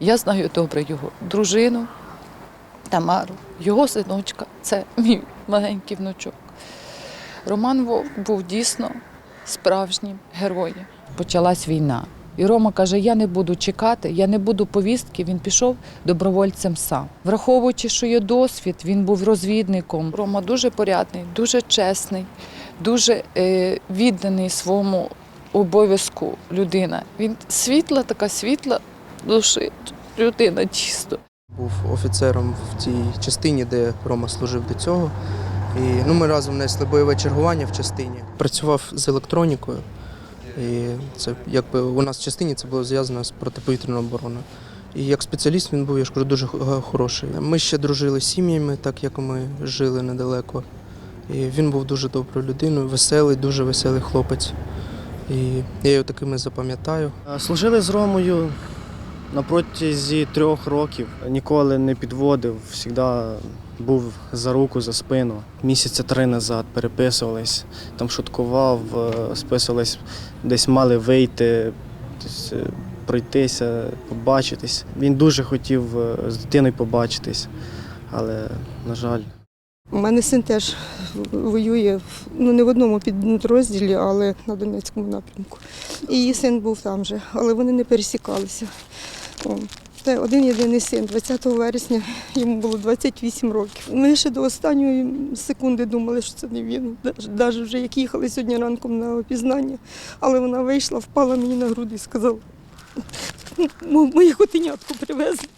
Я знаю добре його дружину Тамару, його синочка це мій маленький внучок. Роман Вовк був дійсно справжнім героєм. Почалась війна. І Рома каже: я не буду чекати, я не буду повістки. Він пішов добровольцем сам. Враховуючи, що є досвід, він був розвідником. Рома дуже порядний, дуже чесний, дуже е, відданий своєму обов'язку людина. Він світла, така світла душі людина дійсно. Був офіцером в тій частині, де Рома служив до цього. І ну, ми разом несли бойове чергування в частині. Працював з електронікою. І це якби у нас в частині це було зв'язано з протиповітряною обороною. І як спеціаліст він був, я ж кажу, дуже хороший. Ми ще дружили з сім'ями, так як ми жили недалеко. І він був дуже доброю людиною, веселий, дуже веселий хлопець. І я його такими запам'ятаю. Служили з Ромою на протязі трьох років. Ніколи не підводив, завжди був за руку, за спину. Місяця три назад переписувались, там шуткував, е, списувались, десь мали вийти, е, пройтися, побачитись. Він дуже хотів е, з дитиною побачитись, але, на жаль. У мене син теж воює ну не в одному підрозділі, але на Донецькому напрямку. І її син був там же, але вони не пересікалися. Це один єдиний син. 20 вересня йому було 28 років. Ми ще до останньої секунди думали, що це не він. Навіть вже як їхали сьогодні ранком на опізнання, але вона вийшла, впала мені на груди і сказала, мою котенятку привезли.